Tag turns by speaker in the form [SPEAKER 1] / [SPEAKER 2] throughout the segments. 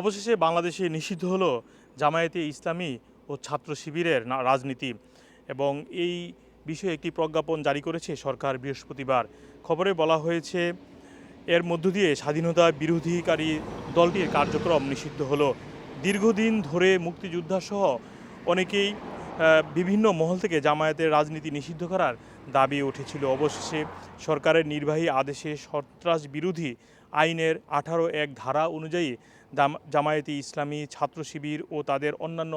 [SPEAKER 1] অবশেষে বাংলাদেশে নিষিদ্ধ হলো জামায়াতে ইসলামী ও ছাত্র শিবিরের রাজনীতি এবং এই বিষয়ে একটি প্রজ্ঞাপন জারি করেছে সরকার বৃহস্পতিবার খবরে বলা হয়েছে এর মধ্য দিয়ে স্বাধীনতা বিরোধীকারী দলটির কার্যক্রম নিষিদ্ধ হলো দীর্ঘদিন ধরে মুক্তিযোদ্ধাসহ অনেকেই বিভিন্ন মহল থেকে জামায়াতের রাজনীতি নিষিদ্ধ করার দাবি উঠেছিল অবশেষে সরকারের নির্বাহী আদেশে সন্ত্রাস বিরোধী আইনের আঠারো এক ধারা অনুযায়ী জামায়াতি ইসলামী ছাত্র শিবির ও তাদের অন্যান্য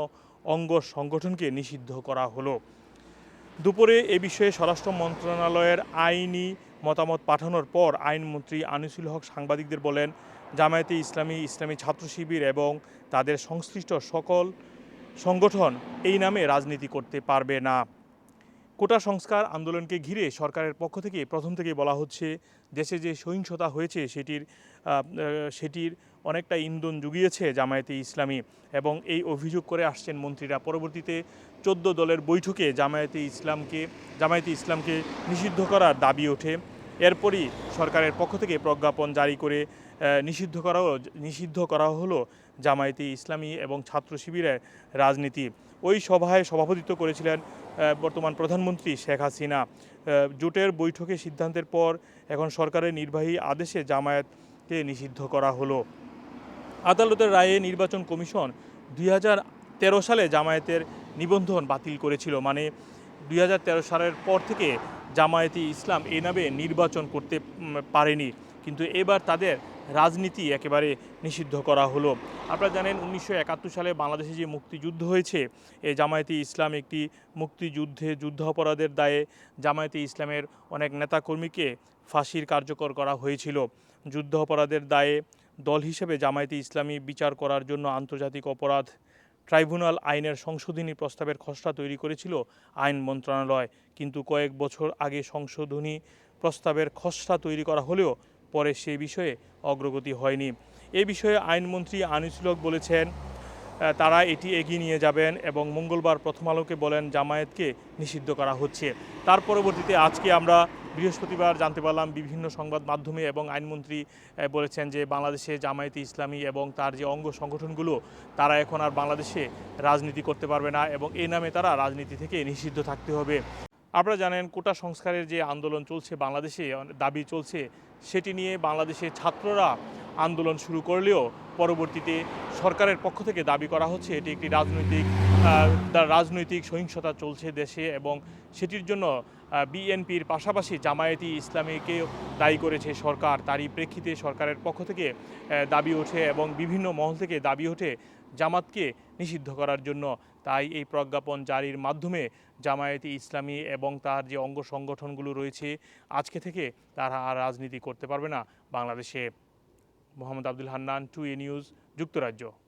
[SPEAKER 1] অঙ্গ সংগঠনকে নিষিদ্ধ করা হলো দুপুরে এ বিষয়ে স্বরাষ্ট্র মন্ত্রণালয়ের আইনি মতামত পাঠানোর পর আইনমন্ত্রী আনিসুল হক সাংবাদিকদের বলেন জামায়াতে ইসলামী ইসলামী ছাত্র শিবির এবং তাদের সংশ্লিষ্ট সকল সংগঠন এই নামে রাজনীতি করতে পারবে না কোটা সংস্কার আন্দোলনকে ঘিরে সরকারের পক্ষ থেকে প্রথম থেকে বলা হচ্ছে দেশে যে সহিংসতা হয়েছে সেটির সেটির অনেকটা ইন্ধন জুগিয়েছে জামায়াতে ইসলামী এবং এই অভিযোগ করে আসছেন মন্ত্রীরা পরবর্তীতে চোদ্দ দলের বৈঠকে জামায়াতে ইসলামকে জামায়াতে ইসলামকে নিষিদ্ধ করার দাবি ওঠে এরপরই সরকারের পক্ষ থেকে প্রজ্ঞাপন জারি করে নিষিদ্ধ করাও নিষিদ্ধ করা হলো জামায়াতি ইসলামী এবং ছাত্র শিবিরের রাজনীতি ওই সভায় সভাপতিত্ব করেছিলেন বর্তমান প্রধানমন্ত্রী শেখ হাসিনা জোটের বৈঠকে সিদ্ধান্তের পর এখন সরকারের নির্বাহী আদেশে জামায়াতকে নিষিদ্ধ করা হলো আদালতের রায়ে নির্বাচন কমিশন দুই তেরো সালে জামায়াতের নিবন্ধন বাতিল করেছিল মানে দুই সালের পর থেকে জামায়াতি ইসলাম এ নামে নির্বাচন করতে পারেনি কিন্তু এবার তাদের রাজনীতি একেবারে নিষিদ্ধ করা হলো আপনারা জানেন উনিশশো সালে বাংলাদেশে যে মুক্তিযুদ্ধ হয়েছে এই জামায়াতে ইসলাম একটি মুক্তিযুদ্ধে যুদ্ধাপরাধের দায়ে জামায়াতে ইসলামের অনেক নেতাকর্মীকে ফাঁসির কার্যকর করা হয়েছিল যুদ্ধ অপরাধের দায়ে দল হিসেবে জামায়াতে ইসলামী বিচার করার জন্য আন্তর্জাতিক অপরাধ ট্রাইব্যুনাল আইনের সংশোধনী প্রস্তাবের খসড়া তৈরি করেছিল আইন মন্ত্রণালয় কিন্তু কয়েক বছর আগে সংশোধনী প্রস্তাবের খসড়া তৈরি করা হলেও পরে সে বিষয়ে অগ্রগতি হয়নি এ বিষয়ে আইনমন্ত্রী আনিসুলক বলেছেন তারা এটি এগিয়ে নিয়ে যাবেন এবং মঙ্গলবার প্রথম আলোকে বলেন জামায়াতকে নিষিদ্ধ করা হচ্ছে তার পরবর্তীতে আজকে আমরা বৃহস্পতিবার জানতে পারলাম বিভিন্ন সংবাদ মাধ্যমে এবং আইনমন্ত্রী বলেছেন যে বাংলাদেশে জামায়াতে ইসলামী এবং তার যে অঙ্গ সংগঠনগুলো তারা এখন আর বাংলাদেশে রাজনীতি করতে পারবে না এবং এ নামে তারা রাজনীতি থেকে নিষিদ্ধ থাকতে হবে আপনারা জানেন কোটা সংস্কারের যে আন্দোলন চলছে বাংলাদেশে দাবি চলছে সেটি নিয়ে বাংলাদেশের ছাত্ররা আন্দোলন শুরু করলেও পরবর্তীতে সরকারের পক্ষ থেকে দাবি করা হচ্ছে এটি একটি রাজনৈতিক তার রাজনৈতিক সহিংসতা চলছে দেশে এবং সেটির জন্য বিএনপির পাশাপাশি জামায়াতি ইসলামীকে দায়ী করেছে সরকার তারই প্রেক্ষিতে সরকারের পক্ষ থেকে দাবি ওঠে এবং বিভিন্ন মহল থেকে দাবি ওঠে জামাতকে নিষিদ্ধ করার জন্য তাই এই প্রজ্ঞাপন জারির মাধ্যমে জামায়াতি ইসলামী এবং তার যে অঙ্গ সংগঠনগুলো রয়েছে আজকে থেকে তারা আর রাজনীতি করতে পারবে না বাংলাদেশে
[SPEAKER 2] মোহাম্মদ আব্দুল হান্নান টু এ নিউজ যুক্তরাজ্য